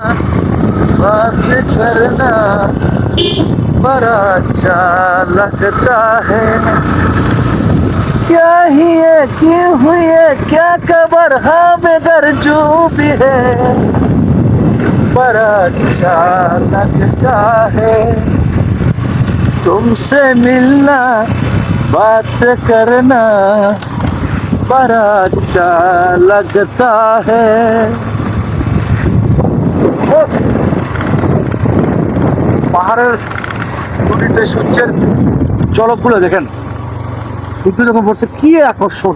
बात करना बड़ा अच्छा लगता है क्या ही है, क्यों हुई है, क्या खबर हाँ मगर जो भी है, बड़ा अच्छा लगता है तुमसे मिलना, बात करना, बड़ा अच्छा लगता है! পাহাড়ের নদীতে সূর্যের চলকগুলো দেখেন। সূর্য যখন পড়ছে, কি আকর্ষণ।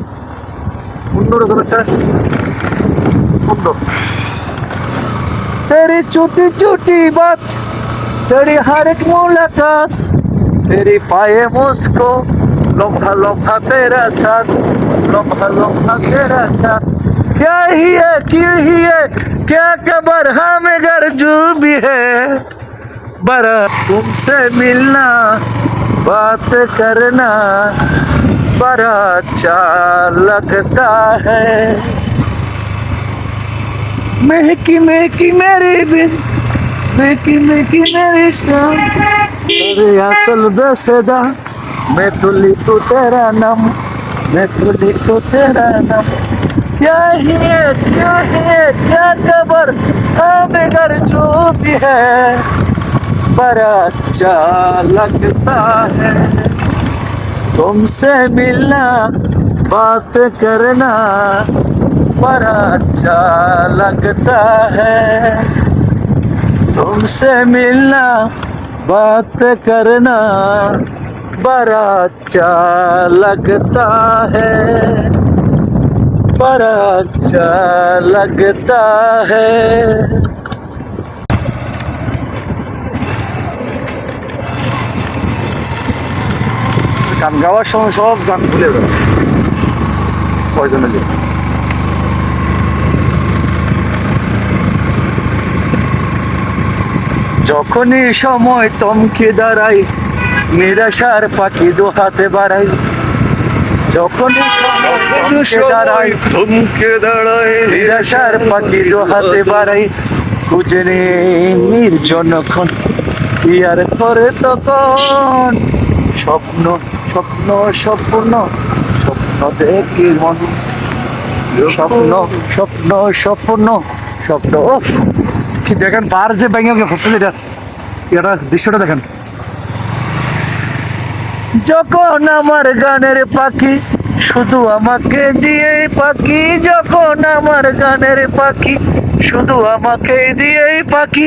সুন্দর একটা সুন্দর। তেরি চুটি চুটি বাত তেরি হারেক মোলাকাত তেরি পায়ে মুস্কো, লম্বা লম্বা তেরা সাথ साथ क्या ही है, क्यों ही है? क्या खबर हाँ घर जो भी है? बड़ा तुमसे मिलना, बात करना बड़ा अच्छा लगता है। महकी महकी मेरी बिन महकी महकी मेरी शान। अरे असल दसदा, मैं तो लिखू तेरा नाम। मैं तो लिखू तेरा नाम क्या ही है क्या है क्या खबर हाँ मगर जो भी है बड़ा अच्छा लगता है तुमसे मिलना बात करना बड़ा अच्छा लगता है तुमसे मिलना बात करना बड़ा अच्छा लगता है बड़ा अच्छा लगता है গান গাওয়ার সময় সব গান ভুলে যাবে কয়জন মিলে যখনই সময় তমকে দাঁড়াই নিরাশার পাখি দু হাতে বাড়াই। যখনই দাঁড়াই। দাঁড়ায় নিরাশার পাখি দু হাতে বাড়াই। খুঁজে নে নির্জন ক্ষণ। ইয়ার করে তখন? স্বপ্ন স্বপ্ন স্বপ্ন স্বপ্ন দেখি মন স্বপ্ন স্বপ্ন স্বপ্ন স্বপ্ন। ওফ কি দেখেন পার যে ব্যাঙ্গে ফসল এটা। এটা দৃশ্যটা দেখেন। যখন আমার গানের পাখি শুধু আমাকে দিয়ে পাখি, যখন আমার গানের পাখি শুধু আমাকে দিয়ে পাখি,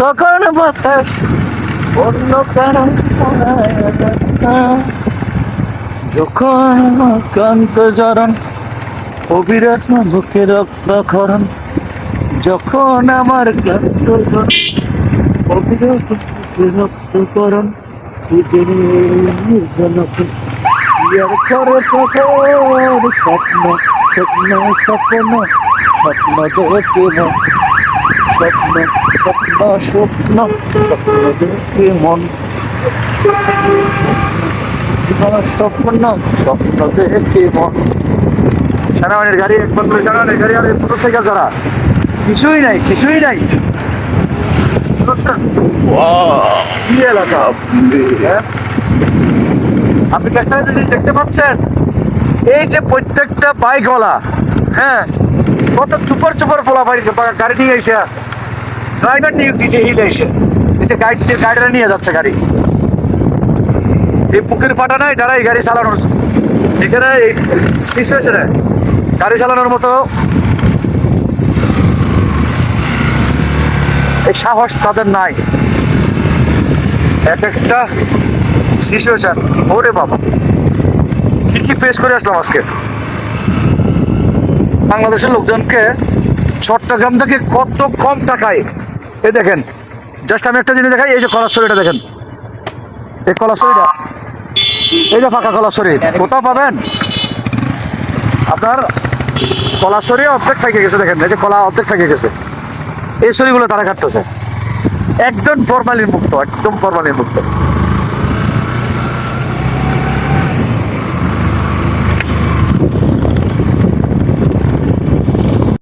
তখন বাতাস অন্য কারণ যখন ক্লান্ত জরণ অবিরাট বুকে রক্তক্ষরণ, যখন আমার ক্লান্ত জরণ অবিরাট বুকে রক্তক্ষরণ খুঁজে নির্জনকে ইয়ার করে তখন স্বপ্ন স্বপ্ন স্বপ্ন স্বপ্ন দেখে মন স্বপ্ন স্বপ্ন স্বপ্ন স্বপ্ন দেখে মন স্বপ্ন স্বপ্ন দেখে মন সেনাবাহিনীর গাড়ি একবার করে সেনাবাহিনীর গাড়ি আর মোটরসাইকেল ছাড়া কিছুই নাই কিছুই নাই বুঝছেন? কি এলাকা? আপনি একটা জিনিস দেখতে পাচ্ছেন? এই যে প্রত্যেকটা বাইকওয়ালা হ্যাঁ? কত চুপার চুপার ফোলা বাড়ি গাড়ি নিয়ে এসে ড্রাইভার নিয়োগ দিছে হিলে এসে। এই যে গাড়ি গাড়িটা নিয়ে যাচ্ছে গাড়ি। এই পুকুর পাটা নাই যারা এই গাড়ি চালানোর এখানে এই সিচুয়েশনে গাড়ি চালানোর মতো এই সাহস তাদের নাই। এক একটা সিচুয়েশন ওরে বাবা। কি কি ফেস করে আসলাম আজকে? বাংলাদেশের লোকজনকে চট্টগ্রাম থেকে কত কম টাকায় এই দেখেন জাস্ট আমি একটা জিনিস দেখাই, এই যে কলাশ্বরীটা দেখেন। এই কলাশ্বরীটা, এই যে ফাঁকা কলাশ্বরী, কোথাও পাবেন? আপনার কলাশ্বরী অর্ধেক থেকে গেছে, দেখেন, এই যে কলা অর্ধেক থেকে গেছে। এই শরীরগুলো তারা কাটতেছে। একদম ফরমালিন মুক্ত একদম ফরমালিন মুক্ত